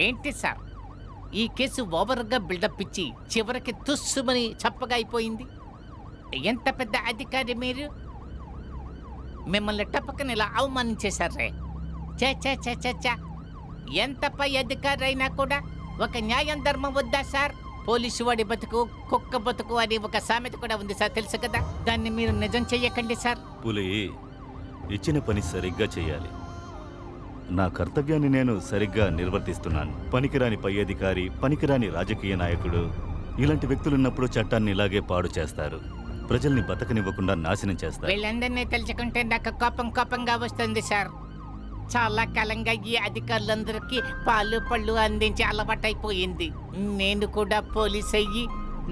ఏంటి సార్? ఈ కేసు ఓవర్గా బిల్డప్ ఇచ్చి చివరికి తుస్సుమని చప్పగా అయిపోయింది. ఎంత పెద్ద అధికారి మీరు? మిమ్మల్ని టపకని ఇలా అవమానించేశారే. చే చే చే చే చే ఎంత పై అధికారి అయినా కూడా ఒక న్యాయం ధర్మం వద్దా సార్? పోలీసు వాడి బతుకు కుక్క బతుకు అని ఒక సామెత కూడా ఉంది సార్ తెలుసు కదా? దాన్ని మీరు నిజం చెయ్యకండి సార్. పులి ఇచ్చిన పని సరిగ్గా చేయాలి నా కర్తవ్యాన్ని నేను సరిగ్గా నిర్వర్తిస్తున్నాను. పనికిరాని పై అధికారి పనికిరాని రాజకీయ నాయకుడు ఇలాంటి వ్యక్తులున్నప్పుడు చట్టాన్ని ఇలాగే పాడు చేస్తారు. ప్రజల్ని బతకనివ్వకుండా నాశనం చేస్తారు. వీళ్ళందరినీ తలుచుకుంటే నాకు కోపం కోపంగా వస్తుంది సార్. చాలా కాలంగా ఈ అధికారులందరికీ పాలు పళ్ళు అందించి అలవాటైపోయింది. నేను కూడా పోలీస్ అయ్యి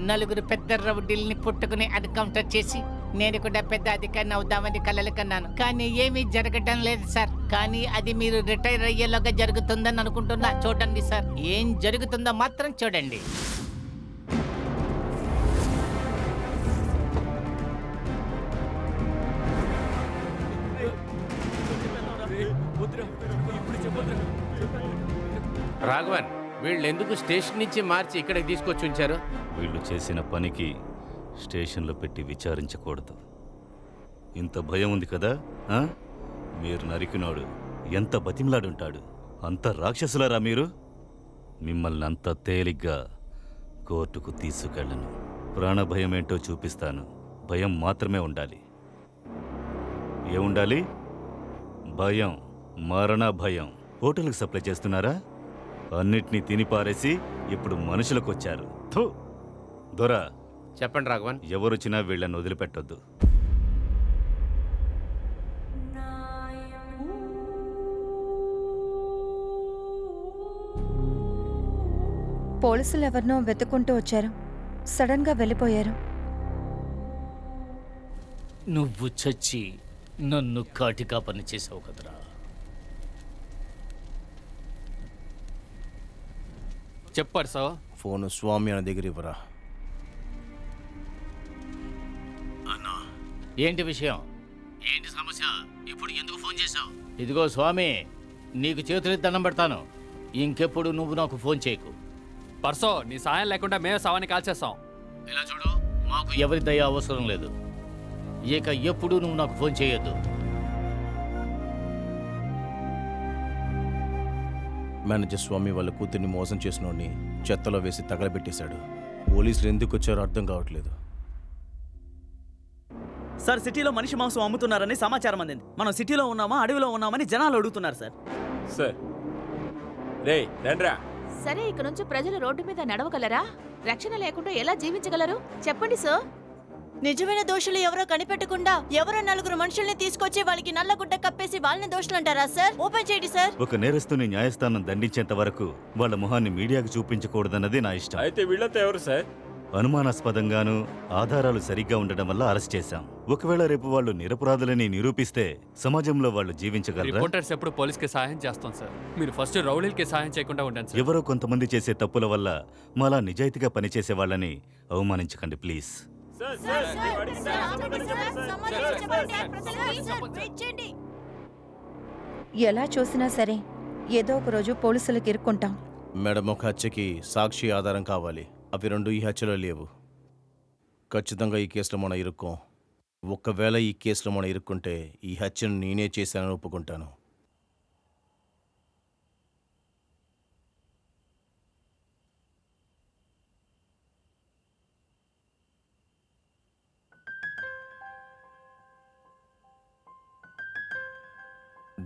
నలుగురు పెద్ద రౌడీల్ని పుట్టుకుని ఎన్కౌంటర్ చేసి నేను కూడా పెద్ద అధికారిని అవుదామని కలలు కన్నాను. కానీ ఏమీ జరగటం లేదు సార్. కానీ అది మీరు రిటైర్ అయ్యేలోగా జరుగుతుందని అనుకుంటున్నా చూడండి సార్. ఏం జరుగుతుందో మాత్రం చూడండి. రాఘవన్ వీళ్ళు ఎందుకు స్టేషన్ నుంచి మార్చి ఇక్కడికి తీసుకొచ్చి ఉంచారు? వీళ్ళు చేసిన పనికి స్టేషన్లో పెట్టి విచారించకూడదు. ఇంత భయం ఉంది కదా మీరు నరికినాడు ఎంత బతిమలాడుంటాడు? అంత రాక్షసులారా మీరు? మిమ్మల్ని అంత తేలిగ్గా కోర్టుకు తీసుకెళ్ళను. ప్రాణభయం ఏంటో చూపిస్తాను. భయం మాత్రమే ఉండాలి. ఏముండాలి? భయం మరణ భయం. హోటల్కి సప్లై చేస్తున్నారా? అన్నిటినీ తిని పారేసి ఇప్పుడు మనుషులకు వచ్చారు దొరా చెప్పండి రాఘవన్. ఎవరొచ్చినా వీళ్ళని వదిలిపెట్టొద్దు. పోలీసులు ఎవరినో వెతుక్కుంటూ వచ్చారు. సడన్గా వెళ్ళిపోయారు. నువ్వు చచ్చి నన్ను కాటికా పని చేసావు కదరా. చెప్పారు సార్ ఫోన్ స్వామి అన్న దగ్గర ఇవ్వరా. ఏంటి విషయం? ఏంటి సమస్య? ఇప్పుడు ఎందుకు ఫోన్ చేశావు? ఇదిగో స్వామి నీకు చేతులెత్తి దండం పెడతాను. ఇంకెప్పుడు నువ్వు నాకు ఫోన్ చేయకు. పర్సో నీ సాయం లేకుండా మేమే సవాన్ని కాల్చేస్తాం. ఇలా చూడు మాకు ఎవరి దయ అవసరం లేదు. ఇక ఎప్పుడు నువ్వు నాకు ఫోన్ చేయొద్దు. మేనేజర్ స్వామి వాళ్ళ కూతుర్ని మోసం చేసినోడిని చెత్తలో వేసి తగలబెట్టేశాడు. పోలీసులు ఎందుకు వచ్చారో అర్థం కావట్లేదు. సార్ సిటీలో మనిషి మాంసం అమ్ముతున్నారని సమాచారం అందింది. మనం సిటీలో ఉన్నామా అడవిలో ఉన్నామని జనాలు అడుగుతున్నారు సార్. సార్. రే రండ్రా. సరే ఇక నుంచి ప్రజలు రోడ్డు మీద నడవగలరా? రక్షణ లేకుండా ఎలా జీవించగలరు? చెప్పండి సార్. నిజమైన దోషులు ఎవరో కనిపెట్టకుండా ఎవరో నలుగురు మనుషుల్ని తీసుకొచ్చి వాళ్ళకి నల్ల గుడ్డ కప్పేసి వాళ్ళని దోషులు అంటారా సార్? ఓపెన్ చేయండి సార్. ఒక నేరస్తుని న్యాయస్థానం దండించేంత వరకు వాళ్ళ మొహాన్ని మీడియాకు చూపించకూడదన్నది నా ఇష్టం. అయితే వీళ్ళంతా ఎవరు సార్? అనుమానాస్పదంగాను ఆధారాలు సరిగ్గా ఉండడం వల్ల అరెస్ట్ చేశాం. ఒకవేళ రేపు వాళ్ళు నిరపరాధులని నిరూపిస్తే సమాజంలో వాళ్ళు జీవించగలరా? రిపోర్టర్స్ ఎప్పుడు పోలీస్కి సహాయం చేస్తాం సార్. మీరు ఫస్ట్ రౌడీలకి సహాయం చేయకుండా ఉండండి సార్. ఎవరో కొంతమంది చేసే తప్పుల వల్ల మాలా నిజాయితీగా పనిచేసే వాళ్ళని అవమానించకండి ప్లీజ్. ఎలా చూసినా సరే ఏదో ఒక రోజు పోలీసులకు ఇరుక్కుంటాం. మేడం ఒక హత్యకి సాక్షి ఆధారం కావాలి. అవి రెండు ఈ హత్యలో లేవు. ఖచ్చితంగా ఈ కేసులో మనం ఇరుక్కోం. ఒకవేళ ఈ కేసులో మనం ఇరుక్కుంటే ఈ హత్యను నేనే చేశానని ఒప్పుకుంటాను.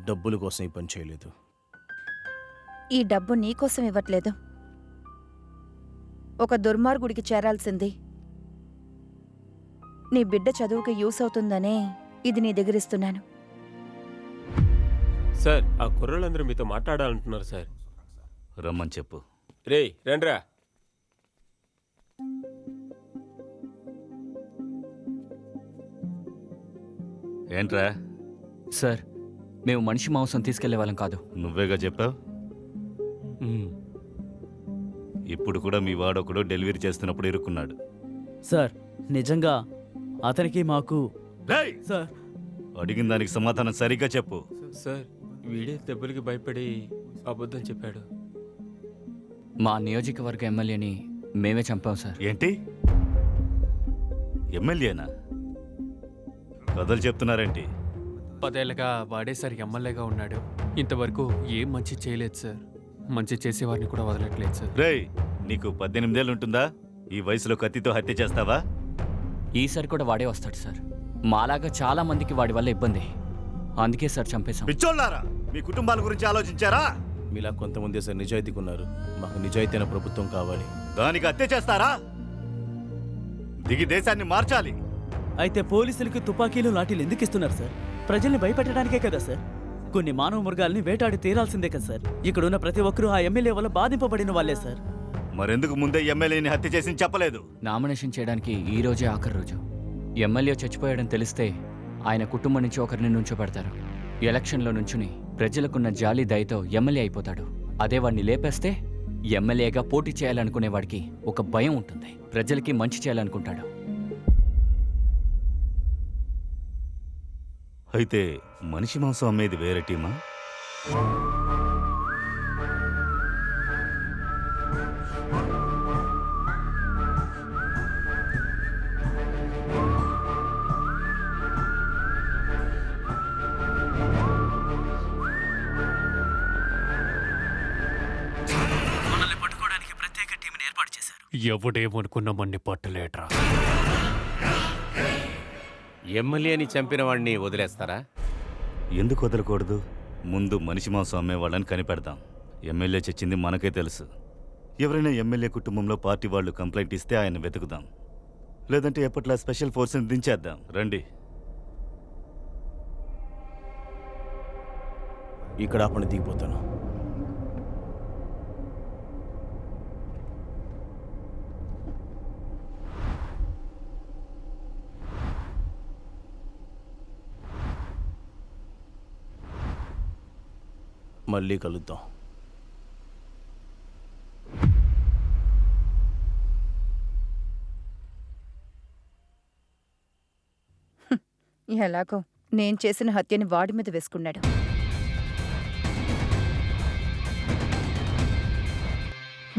డబ్బుల కోసం ఈ పని చేయలేదు. ఈ డబ్బు నీకోసం ఇవ్వట్లేదు. ఒక దుర్మార్గుడికి చేరాల్సింది నీ బిడ్డ చదువుకి యూస్ అవుతుందనే ఇది నీ దగ్గరిస్తున్నాను సార్ ఆ కుర్రోళ్ళందరూ మీతో మాట్లాడాలంటున్నారు సార్. రమ్మని చెప్పు. రే రండ్రా. ఏంట్రా? సార్ మేము మనిషి మాంసం తీసుకెళ్ళే వాళ్ళం కాదు. నువ్వేగా చెప్పావు? ఇప్పుడు కూడా మీ వాడొకడు డెలివరీ చేస్తున్నప్పుడు ఇరుక్కున్నాడు. సార్ నిజంగా అతనికి మాకు సార్. అడిగిన దానికి సమాధానం సరిగ్గా చెప్పు. సార్ వీడే దెబ్బలకి భయపడి అబద్ధం చెప్పాడు. మా నియోజకవర్గ ఎమ్మెల్యేని మేమే చంపాం సార్. ఏంటి? ఎమ్మెల్యేనా? కథలు చెప్తున్నారేంటి? పదేళ్ళగా వాడే సార్ ఎమ్మెల్యేగా ఉన్నాడు. ఇంతవరకు ఏం మంచి చేయలేదు సార్. మంచి చేసేవారిని కూడా వదలట్లేదు సార్. రేయ్ నీకు పద్దెనిమిదేళ్ళు ఉంటుందా? ఈ వయసులో కత్తితో హత్య చేస్తావా? ఈసారి కూడా వాడే వస్తాడు సార్. మాలాగా చాలా మందికి వాడి వల్ల ఇబ్బంది. అందుకే సార్ చంపేశాం. పిచ్చోళ్ళారా? మీ కుటుంబాల గురించి ఆలోచించారా? మీలా కొంతమంది సార్ నిజాయితీగా ఉన్నారు మాకు నిజాయితీన ప్రభుత్వం కావాలి. దానికి హత్య చేస్తారా? దిగి దేశాన్ని మార్చాలి. అయితే పోలీసులకి తుపాకీలు లాఠీలు ఎందుకు ఇస్తున్నారు సార్? ప్రజల్ని భయపెట్టడానికే కదా సార్? కొన్ని మానవ మృగాల్ని వేటాడి తీరాల్సిందే కదా సార్? ఇక్కడ ఉన్న ప్రతి ఒక్కరూ ఆ ఎమ్మెల్యే వల్ల బాధింపబడిన వాళ్ళే సార్. మరెందుకు ముందే ఎమ్మెల్యేని హత్య చేసి చెప్పలేదు. నామినేషన్ చేయడానికి ఈ రోజే ఆఖరి రోజు. ఎమ్మెల్యే చచ్చిపోయాడని తెలిస్తే ఆయన కుటుంబం నుంచి ఒకరిని నుంచోబెడతారు ఎలక్షన్లో నుంచుని ప్రజలకున్న జాలి దయతో ఎమ్మెల్యే అయిపోతాడు. అదే వాడిని లేపేస్తే ఎమ్మెల్యేగా పోటీ చేయాలనుకునేవాడికి ఒక భయం ఉంటుంది. ప్రజలకి మంచి చేయాలనుకుంటాడు. అయితే మనిషి మాంసం అమ్మేది వేరే టీమా? ఎవడేమనుకున్న మన్ని పట్టలేట్రా ఎమ్మెల్యేని చంపిన వాడిని వదిలేస్తారా? ఎందుకు వదలకూడదు? ముందు మనిషి మాంసం అమ్మే వాళ్ళని కనిపెడదాం. ఎమ్మెల్యే చచ్చింది మనకే తెలుసు. ఎవరైనా ఎమ్మెల్యే కుటుంబంలో పార్టీ వాళ్ళు కంప్లైంట్ ఇస్తే ఆయన వెతుకుదాం. లేదంటే ఎప్పట్లా స్పెషల్ ఫోర్స్ని దించేద్దాం. రండి. ఇక్కడ ఆపని దిగిపోతాను. మళ్ళీ కలుద్దాం. ఎలాగో. నేను చేసిన హత్యని వాడి మీద వేసుకున్నాడు.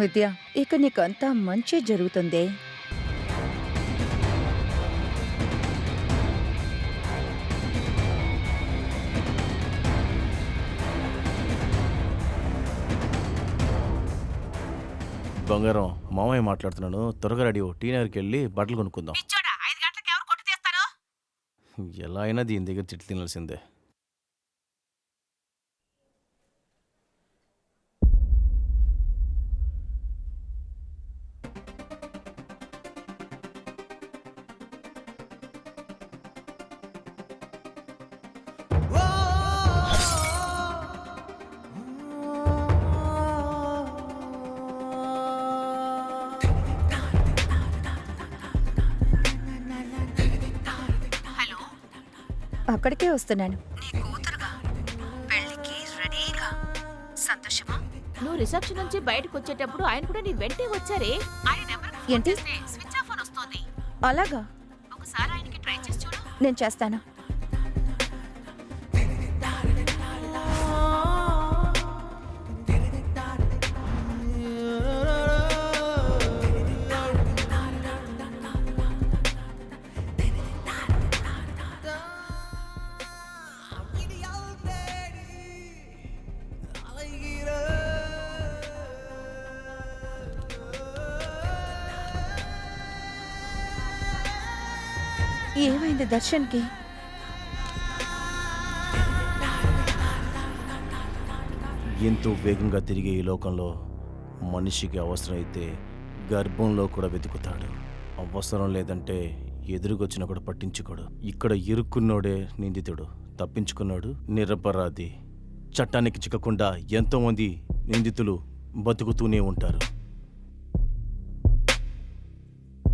విద్య ఇక నీకంతా మంచి జరుగుతుందే. బంగారం మామయ్య మాట్లాడుతున్నాను త్వరగా రెడీ. టీ నగర్కి వెళ్ళి బట్టలు కొనుక్కుందాం. ఐదు గంటలకు ఎవరు కొట్టు తీస్తారు? ఎలా అయినా దీని దగ్గర తిట్లు తినాల్సిందే. అక్కడికే వస్తున్నాను. నీ కూతురుగా? పెళ్ళికి రెడీగా? సంతోషమా? నువ్వు రిసెప్షన్ నుంచి బయటకు వచ్చేటప్పుడు ఆయన కూడా నీ వెంటే వచ్చారే? ఏంటి? స్విచ్ ఆఫ్ అని వస్తోంది. అలాగా? ఒకసారి ఆయనకి ట్రై చేసి చూడు. నేను చేస్తాను. ఏమైంది దర్శన్కి. ఎంతో వేగంగా తిరిగే ఈ లోకంలో మనిషికి అవసరమైతే గర్భంలో కూడా వెతుకుతాడు. అవసరం లేదంటే ఎదురుకొచ్చినా కూడా పట్టించుకోడు. ఇక్కడ ఇరుక్కున్నోడే నిందితుడు తప్పించుకున్నాడు నిరపరాధి. చట్టానికి చిక్కకుండా ఎంతోమంది నిందితులు బతుకుతూనే ఉంటారు.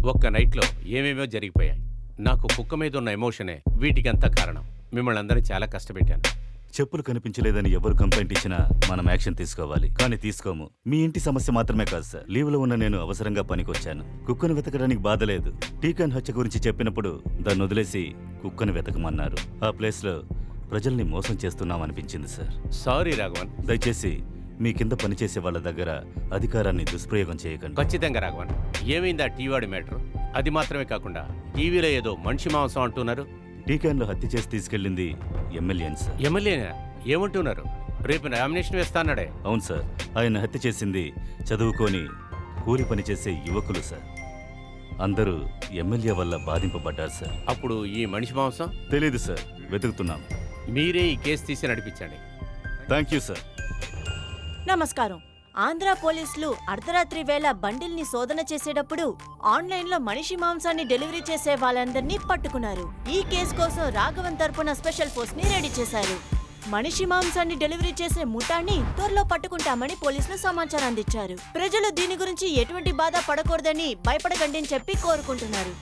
ఒక్క నైట్లో ఏమేమో జరిగిపోయాయి. నాకు కుక్క మీద ఉన్న ఎమోషనే వీటికంతా కారణం. మిమ్మల్ని అందరూ చాలా కష్టపెట్టాను. చెప్పులు కనిపించలేదని ఎవరు కంప్లైంట్ ఇచ్చినా మనం యాక్షన్ తీసుకోవాలి. కానీ తీసుకోము. మీ ఇంటి సమస్య మాత్రమే కాదు సార్. లీవ్లో ఉన్న నేను అవసరంగా పనికొచ్చాను. కుక్కను వెతకడానికి బాధ లేదు. టీకాన్ హత్య గురించి చెప్పినప్పుడు దాన్ని వదిలేసి కుక్కను వెతకమన్నారు. ఆ ప్లేస్లో ప్రజల్ని మోసం చేస్తున్నామనిపించింది సార్. సారీ రాఘవన్. దయచేసి మీ కింద పనిచేసే వాళ్ళ దగ్గర అధికారాన్ని దుష్ప్రయోగం చేయకండి. ఖచ్చితంగా రాఘవన్. ఏమైందా టీవాడి మ్యాటర్? అది మాత్రమే కాకుండా టీవీలో ఏదో మనిషి మాంసం అంటున్నారు. టీకాన్లో హత్య చేసి తీసుకెళ్ళింది ఎమ్మెల్యేని సార్. ఎమ్మెల్యేనా ఏమంటున్నారు? రేపు నామినేషన్ వేస్తాన్నాడే అవును సార్. ఆయన హత్య చేసింది చదువుకొని కూలి పనిచేసే యువకులు సార్. అందరూ ఎమ్మెల్యే వల్ల బాధింపబడ్డారు సార్. అప్పుడు ఈ మనిషి మాంసం? తెలీదు సార్. వెతుకుతున్నాం. మీరే ఈ కేసు తీసి నడిపించండి. Thank you sir. నమస్కారం. ఆంధ్ర పోలీసులు అర్ధరాత్రి వేళ బండిల్ని శోధన చేసేటప్పుడు ఆన్లైన్లో మనిషి మాంసాన్ని డెలివరీ చేసే వాళ్ళందరినీ పట్టుకున్నారు. ఈ కేసు కోసం రాఘవన్ తరపున స్పెషల్ ఫోర్స్ని రెడీ చేశారు. మనిషి మాంసాన్ని డెలివరీ చేసే ముఠాన్ని త్వరలో పట్టుకుంటామని పోలీసులు సమాచారం అందించారు. ప్రజలు దీని గురించి ఎటువంటి బాధ పడకూడదని భయపడకండి అని చెప్పి కోరుకుంటున్నారు.